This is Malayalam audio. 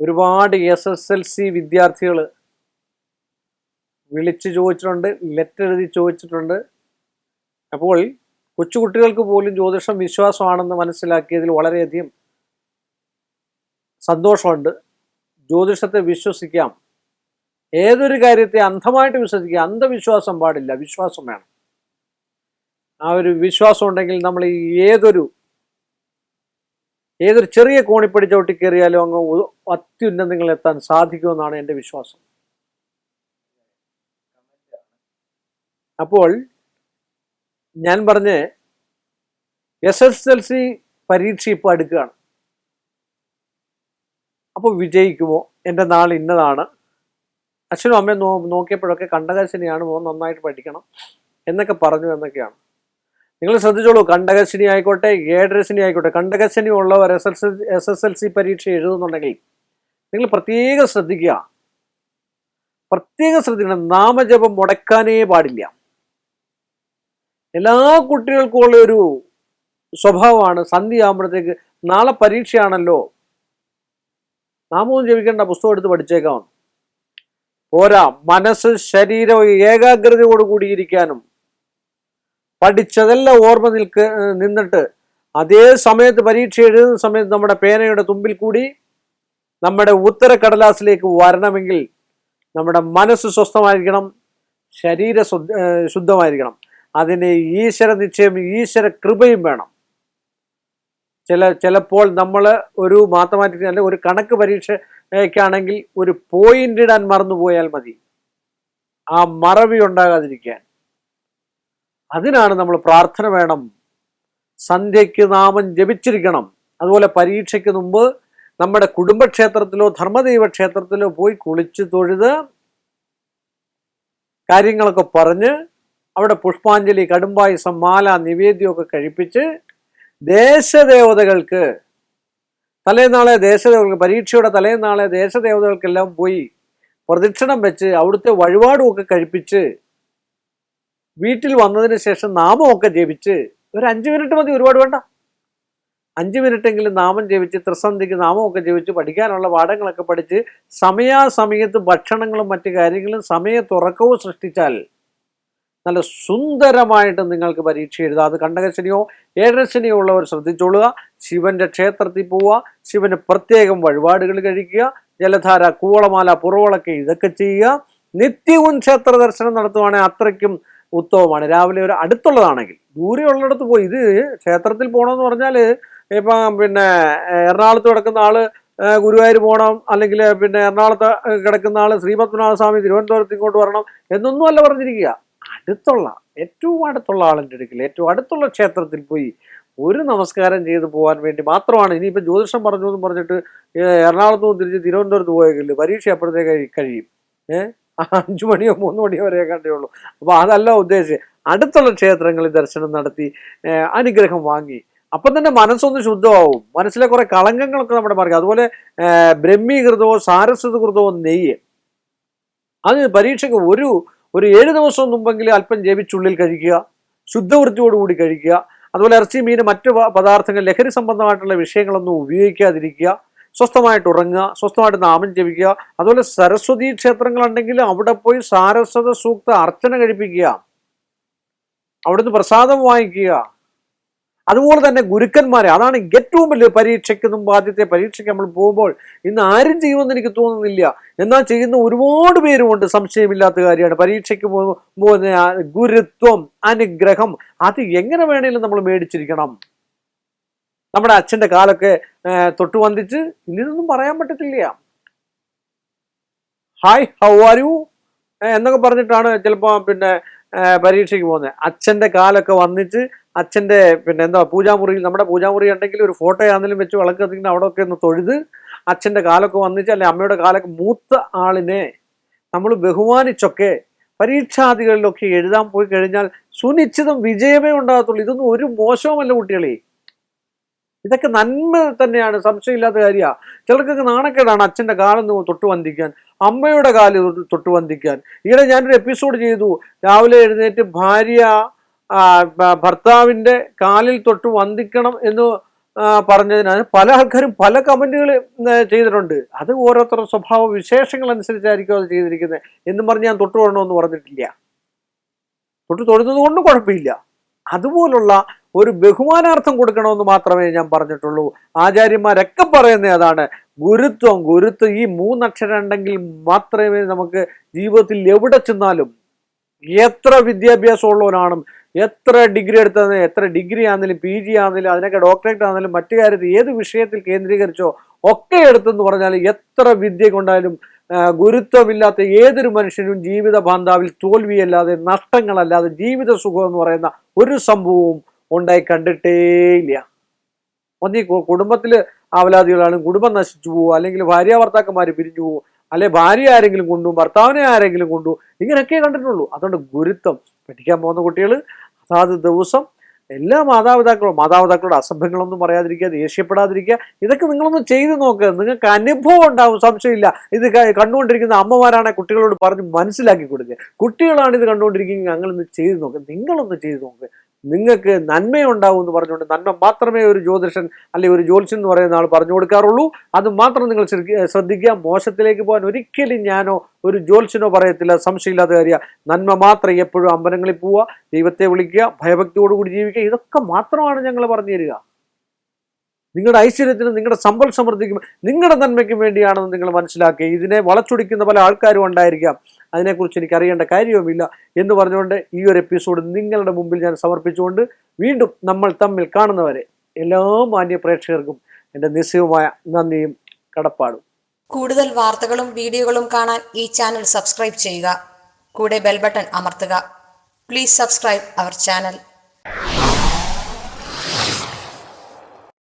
ഒരുപാട് എസ് എസ് എൽ സി വിദ്യാർത്ഥികൾ വിളിച്ചു ചോദിച്ചിട്ടുണ്ട് ലെറ്റർ എഴുതി ചോദിച്ചിട്ടുണ്ട്. അപ്പോൾ കൊച്ചുകുട്ടികൾക്ക് പോലും ജ്യോതിഷം വിശ്വാസമാണെന്ന് മനസ്സിലാക്കിയതിൽ വളരെയധികം സന്തോഷമുണ്ട്. ജ്യോതിഷത്തെ വിശ്വസിക്കാം. ഏതൊരു കാര്യത്തെ അന്ധമായിട്ട് വിശ്വസിക്കുക അന്ധവിശ്വാസം പാടില്ല. വിശ്വാസം വേണം. ആ ഒരു വിശ്വാസം ഉണ്ടെങ്കിൽ നമ്മൾ ഈ ഏതൊരു ഏതൊരു ചെറിയ കോണിപ്പടി ചവിട്ടി കയറിയാലും അങ്ങ് ഉ- നിങ്ങൾ എത്താൻ സാധിക്കുമെന്നാണ് എന്റെ വിശ്വാസം. അപ്പോൾ ഞാൻ പറഞ്ഞ് എസ് എസ് എൽ സി പരീക്ഷ ഇപ്പോൾ അടുക്കുകയാണ്. അപ്പോൾ വിജയിക്കുമോ? എന്റെ നാൾ ഇന്നതാണ്. അച്ഛനും അമ്മയും നോ നോക്കിയപ്പോഴൊക്കെ കണ്ടകശനിയാണ് മോൻ നന്നായിട്ട് പഠിക്കണം എന്നൊക്കെ പറഞ്ഞു എന്നൊക്കെയാണ്. നിങ്ങൾ ശ്രദ്ധിച്ചോളൂ കണ്ടകശനി ആയിക്കോട്ടെ ഏഴരശനി ആയിക്കോട്ടെ കണ്ടകശനി ഉള്ളവർ S S S S L C പരീക്ഷ എഴുതുന്നുണ്ടെങ്കിൽ നിങ്ങൾ പ്രത്യേകം ശ്രദ്ധിക്കുക. പ്രത്യേകം ശ്രദ്ധിക്കണം. നാമജപം മുടക്കാനേ പാടില്ല. എല്ലാ കുട്ടികൾക്കും ഉള്ള ഒരു സ്വഭാവമാണ് സന്ധി ആകുമ്പോഴത്തേക്ക് നാളെ പരീക്ഷയാണല്ലോ. നാമവും ജപിക്കേണ്ട പുസ്തകം എടുത്ത് പഠിച്ചേക്കാം. പോരാ. മനസ്സ് ശരീരം ഏകാഗ്രതയോട് കൂടിയിരിക്കാനും പഠിച്ചതെല്ലാം ഓർമ്മ നിൽക്ക് നിന്നിട്ട് അതേ സമയത്ത് പരീക്ഷ എഴുതുന്ന സമയത്ത് നമ്മുടെ പേനയുടെ തുമ്പിൽ കൂടി നമ്മുടെ ഉത്തരക്കടലാസിലേക്ക് വരണമെങ്കിൽ നമ്മുടെ മനസ്സ് സ്വസ്ഥമായിരിക്കണം ശരീര ശുദ്ധമായിരിക്കണം. അതിന് ഈശ്വര നിശ്ചയം ഈശ്വര കൃപയും വേണം. ചില ചിലപ്പോൾ നമ്മൾ ഒരു മാത്തമാറ്റിക്സ് അല്ലെങ്കിൽ ഒരു കണക്ക് പരീക്ഷയ്ക്കാണെങ്കിൽ ഒരു പോയിന്റ് ഇടാൻ മറന്നുപോയാൽ മതി. ആ മറവി ഉണ്ടാകാതിരിക്കാൻ. അതിനാണ് നമ്മൾ പ്രാർത്ഥന വേണം. സന്ധ്യയ്ക്ക് നാമം ജപിച്ചിരിക്കണം. അതുപോലെ പരീക്ഷയ്ക്ക് മുമ്പ് നമ്മുടെ കുടുംബക്ഷേത്രത്തിലോ ധർമ്മദൈവ ക്ഷേത്രത്തിലോ പോയി കുളിച്ച് തൊഴുത് കാര്യങ്ങളൊക്കെ പറഞ്ഞ് അവിടെ പുഷ്പാഞ്ജലി കടുംബായുസം മാല നിവേദ്യമൊക്കെ കഴിപ്പിച്ച് ദേശദേവതകൾക്ക് തലേനാളെ ദേശദേവതകൾക്ക് പരീക്ഷയുടെ തലേനാളെ ദേശദേവതകൾക്കെല്ലാം പോയി പ്രദക്ഷിണം വെച്ച് അവിടുത്തെ വഴിപാടുമൊക്കെ കഴിപ്പിച്ച് വീട്ടിൽ വന്നതിന് ശേഷം നാമമൊക്കെ ജപിച്ച് ഒരു അഞ്ച് മിനിറ്റ് മതി ഒരുപാട് വേണ്ട. അഞ്ച് മിനിറ്റെങ്കിലും നാമം ജപിച്ച് ത്രിസന്ധിക്ക് നാമമൊക്കെ ജപിച്ച് പഠിക്കാനുള്ള പാഠങ്ങളൊക്കെ പഠിച്ച് സമയാസമയത്ത് ഭക്ഷണങ്ങളും മറ്റു കാര്യങ്ങളും സമയത്തുറക്കവും സൃഷ്ടിച്ചാൽ നല്ല സുന്ദരമായിട്ട് നിങ്ങൾക്ക് പരീക്ഷ എഴുതാം. അത് കണ്ടകശനിയോ ഏഴരശനിയോ ഉള്ളവർ ശ്രദ്ധിച്ചോളുക. ശിവന്റെ ക്ഷേത്രത്തിൽ പോവുക. ശിവന് പ്രത്യേകം വഴിപാടുകൾ കഴിക്കുക. ജലധാര കൂവളമാല പുറവളക്ക് ഇതൊക്കെ ചെയ്യുക. നിത്യവും ക്ഷേത്ര ദർശനം നടത്തുവാണെങ്കിൽ അത്രയ്ക്കും ഉത്തമമാണ് രാവിലെ ഒരു അടുത്തുള്ളതാണെങ്കിൽ. ദൂരെ ഉള്ളിടത്ത് പോയി ഇത് ക്ഷേത്രത്തിൽ പോകണമെന്ന് പറഞ്ഞാൽ ഇപ്പം പിന്നെ എറണാകുളത്ത് കിടക്കുന്ന ആൾ ഗുരുവായൂർ പോകണം അല്ലെങ്കിൽ പിന്നെ എറണാകുളത്ത് കിടക്കുന്ന ആൾ ശ്രീപത്മനാഭ സ്വാമി തിരുവനന്തപുരത്ത് ഇങ്ങോട്ട് വരണം എന്നൊന്നും അല്ല പറഞ്ഞിരിക്കുക. അടുത്തുള്ള ഏറ്റവും അടുത്തുള്ള ആളിന്റെ അടുക്കൽ ഏറ്റവും അടുത്തുള്ള ക്ഷേത്രത്തിൽ പോയി ഒരു നമസ്കാരം ചെയ്ത് പോകാൻ വേണ്ടി മാത്രമാണ്. ഇനിയിപ്പോൾ ജ്യോതിഷം പറഞ്ഞു എന്ന് പറഞ്ഞിട്ട് എറണാകുളത്ത് നിന്ന് തിരിച്ച് തിരുവനന്തപുരത്ത് പോയെങ്കിൽ പരീക്ഷ അപ്പോഴത്തേക്ക് കഴിയും. ഏഹ് അഞ്ചു മണിയോ മൂന്ന് മണിയോ വരെ കണ്ടേ ഉള്ളൂ. അപ്പോൾ അതല്ല ഉദ്ദേശിച്ച് അടുത്തുള്ള ക്ഷേത്രങ്ങളിൽ ദർശനം നടത്തി അനുഗ്രഹം വാങ്ങി. അപ്പം തന്നെ മനസ്സൊന്ന് ശുദ്ധമാവും. മനസ്സിലെ കുറെ കളങ്കങ്ങളൊക്കെ നമ്മുടെ മാറി അതുപോലെ ബ്രഹ്മീകൃതവും സാരസ്വതകൃതവും നെയ്യ്. അത് പരീക്ഷയ്ക്ക് ഒരു ഒരു ഏഴ് ദിവസം മുമ്പെങ്കിലും അല്പം ജപിച്ചുള്ളിൽ കഴിക്കുക ശുദ്ധവൃത്തിയോടുകൂടി കഴിക്കുക. അതുപോലെ ഇറച്ചി മീൻ മറ്റു പദാർത്ഥങ്ങൾ ലഹരി സംബന്ധമായിട്ടുള്ള വിഷയങ്ങളൊന്നും ഉപയോഗിക്കാതിരിക്കുക. സ്വസ്ഥമായിട്ട് ഉറങ്ങുക സ്വസ്ഥമായിട്ട് നാമം ജപിക്കുക. അതുപോലെ സരസ്വതി ക്ഷേത്രങ്ങളുണ്ടെങ്കിൽ അവിടെ പോയി സാരസ്വത സൂക്ത അർച്ചന കഴിപ്പിക്കുക. അവിടുന്ന് പ്രസാദം വാങ്ങിക്കുക. അതുപോലെ തന്നെ ഗുരുക്കന്മാരെ അതാണ് ഏറ്റവും വലിയ പരീക്ഷയ്ക്ക് മുമ്പ് ആദ്യത്തെ പരീക്ഷയ്ക്ക് നമ്മൾ പോകുമ്പോൾ ഇന്ന് ആരും ചെയ്യുമെന്ന് എനിക്ക് തോന്നുന്നില്ല. എന്നാൽ ചെയ്യുന്ന ഒരുപാട് പേരുമുണ്ട് സംശയമില്ലാത്ത കാര്യമാണ്. പരീക്ഷയ്ക്ക് പോകുന്ന ഗുരുത്വം അനുഗ്രഹം അത് എങ്ങനെ വേണേലും നമ്മൾ മേടിച്ചിരിക്കണം. നമ്മുടെ അച്ഛന്റെ കാലൊക്കെ തൊട്ടു വന്ദിച്ച് ഇതൊന്നും പറയാൻ പറ്റത്തില്ല. ഹായ് ഹൗ ആർ യു എന്നൊക്കെ പറഞ്ഞിട്ടാണ് ചിലപ്പോൾ പിന്നെ പരീക്ഷയ്ക്ക് പോകുന്നത് അച്ഛന്റെ കാലൊക്കെ വന്നിച്ച് അച്ഛന്റെ പിന്നെ എന്താ പൂജാമുറിയിൽ നമ്മുടെ പൂജാമുറി ഉണ്ടെങ്കിൽ ഒരു ഫോട്ടോ ആണെങ്കിലും വെച്ച് വിളക്ക് കത്തിക്കുന്ന അവിടെ ഒക്കെ ഒന്ന് തൊഴുത് അച്ഛന്റെ കാലൊക്കെ വന്നിച്ച് അല്ലെങ്കിൽ അമ്മയുടെ കാലൊക്കെ മൂത്ത ആളിനെ നമ്മൾ ബഹുമാനിച്ചൊക്കെ പരീക്ഷാദികളിലൊക്കെ എഴുതാൻ പോയി കഴിഞ്ഞാൽ സുനിശ്ചിതം വിജയമേ ഉണ്ടാകത്തുള്ളൂ. ഇതൊന്നും ഒരു മോശവുമല്ല കുട്ടികളെ. ഇതൊക്കെ നന്മ തന്നെയാണ് സംശയമില്ലാത്ത കാര്യമാണ് ചിലർക്കൊക്കെ നാണക്കേടാണ് അച്ഛന്റെ കാലൊന്ന് തൊട്ട് വന്ദിക്കാൻ അമ്മയുടെ കാൽ തൊട്ട് വന്ദിക്കാൻ. ഈയിടെ ഞാനൊരു എപ്പിസോഡ് ചെയ്തു. രാവിലെ എഴുന്നേറ്റ് ഭാര്യ ഭർത്താവിന്റെ കാലിൽ തൊട്ട് വന്ദിക്കണം എന്ന് പറഞ്ഞതിനാൽ പല ആൾക്കാരും പല കമന്റുകൾ ചെയ്തിട്ടുണ്ട്. അത് ഓരോരുത്തരുടെ സ്വഭാവ വിശേഷങ്ങൾ അനുസരിച്ചായിരിക്കും അത് ചെയ്തിരിക്കുന്നത്. എന്നും പറഞ്ഞ് ഞാൻ തൊട്ട് തൊടണമെന്ന് പറഞ്ഞിട്ടില്ല. തൊട്ട് തൊഴുന്നത് കൊണ്ട് കുഴപ്പമില്ല. അതുപോലുള്ള ഒരു ബഹുമാനാർത്ഥം കൊടുക്കണമെന്ന് മാത്രമേ ഞാൻ പറഞ്ഞിട്ടുള്ളൂ. ആചാര്യന്മാരൊക്കെ പറയുന്നത് അതാണ്. ഗുരുത്വം ഗുരുത്വം. ഈ മൂന്നക്ഷരം ഉണ്ടെങ്കിൽ മാത്രമേ നമുക്ക് ജീവിതത്തിൽ എവിടെ ചെന്നാലും എത്ര വിദ്യാഭ്യാസം ഉള്ളവനാണും എത്ര ഡിഗ്രി എടുത്തത് എത്ര ഡിഗ്രി ആണെങ്കിലും പി ജി ആണെങ്കിലും അതിനൊക്കെ ഡോക്ടറേറ്റ് ആണെങ്കിലും മറ്റു കാര്യത്തിൽ ഏത് വിഷയത്തിൽ കേന്ദ്രീകരിച്ചോ ഒക്കെ എടുത്തെന്ന് പറഞ്ഞാൽ എത്ര വിദ്യ കൊണ്ടാലും ആ, ഗുരുത്വമില്ലാത്ത ഏതൊരു മനുഷ്യനും ജീവിത ബാന്ധാവിൽ തോൽവിയല്ലാതെ നഷ്ടങ്ങളല്ലാതെ ജീവിത സുഖം എന്ന് പറയുന്ന ഒരു സംഭവവും ഉണ്ടായി കണ്ടിട്ടേയില്ല ഒന്നീ കുടുംബത്തിൽ ആവലാദികളാണ് കുടുംബം നശിച്ചു പോകും അല്ലെങ്കിൽ ഭാര്യ ഭർത്താക്കന്മാർ പിരിഞ്ഞു പോകും അല്ലെ ഭാര്യ ആരെങ്കിലും കൊണ്ടു ഭർത്താവിനെ ആരെങ്കിലും കൊണ്ടു ഇങ്ങനെയൊക്കെ കണ്ടിട്ടുള്ളൂ. അതുകൊണ്ട് ഗുരുത്വം. പഠിക്കാൻ പോകുന്ന കുട്ടികൾ അതാത് ദിവസം എല്ലാ മാതാപിതാക്കളും മാതാപിതാക്കളുടെ അസഭ്യങ്ങളൊന്നും പറയാതിരിക്കുക ദേഷ്യപ്പെടാതിരിക്കുക ഇതൊക്കെ നിങ്ങളൊന്ന് ചെയ്ത് നോക്കുക നിങ്ങൾക്ക് അനുഭവം ഉണ്ടാവും സംശയമില്ല. ഇത് കണ്ടുകൊണ്ടിരിക്കുന്ന അമ്മമാരാണ് കുട്ടികളോട് പറഞ്ഞ് മനസ്സിലാക്കി കൊടുക്കുക. കുട്ടികളാണ് ഇത് കണ്ടുകൊണ്ടിരിക്കുന്നത്. ഞങ്ങളൊന്ന് ചെയ്ത് നോക്കുക നിങ്ങളൊന്ന് ചെയ്ത് നോക്കുക നിങ്ങൾക്ക് നന്മയുണ്ടാവും എന്ന് പറഞ്ഞുകൊണ്ട് നന്മ മാത്രമേ ഒരു ജ്യോതിഷൻ അല്ലെങ്കിൽ ഒരു ജ്യോത്സ്യൻ എന്ന് പറയുന്ന ആൾ പറഞ്ഞു കൊടുക്കാറുള്ളൂ. അത് മാത്രം നിങ്ങൾ ശ്രദ്ധി- ശ്രദ്ധിക്കുക. മോശത്തിലേക്ക് പോകാൻ ഒരിക്കലും ഞാനോ ഒരു ജ്യോത്സ്യനോ പറയത്തില്ല. സംശയമില്ലാത്ത കാര്യം. നന്മ മാത്രം എപ്പോഴും അമ്പലങ്ങളിൽ പോവുക ദൈവത്തെ വിളിക്കുക ഭയഭക്തിയോടുകൂടി ജീവിക്കുക. ഇതൊക്കെ മാത്രമാണ് ഞങ്ങൾ പറഞ്ഞു തരിക. നിങ്ങളുടെ ഐശ്വര്യത്തിനും നിങ്ങളുടെ സമ്പൽ സമൃദ്ധിക്കും നിങ്ങളുടെ നന്മയ്ക്കും വേണ്ടിയാണെന്ന് നിങ്ങൾ മനസ്സിലാക്കുക ഇതിനെ വളച്ചൊടിക്കുന്ന പല ആൾക്കാരും ഉണ്ടായിരിക്കാം. അതിനെക്കുറിച്ച് എനിക്ക് അറിയേണ്ട കാര്യവുമില്ല എന്ന് പറഞ്ഞുകൊണ്ട് ഈ ഒരു എപ്പിസോഡ് നിങ്ങളുടെ മുമ്പിൽ ഞാൻ സമർപ്പിച്ചുകൊണ്ട് വീണ്ടും നമ്മൾ തമ്മിൽ കാണുന്നവരെ എല്ലാ മാന്യ പ്രേക്ഷകർക്കും എന്റെ നിസ്സയവുമായ നന്ദിയും കടപ്പാടും. കൂടുതൽ വാർത്തകളും വീഡിയോകളും കാണാൻ ഈ ചാനൽ സബ്സ്ക്രൈബ് ചെയ്യുക. കൂടെ ബെൽ ബട്ടൺ അമർത്തുക. Please subscribe our channel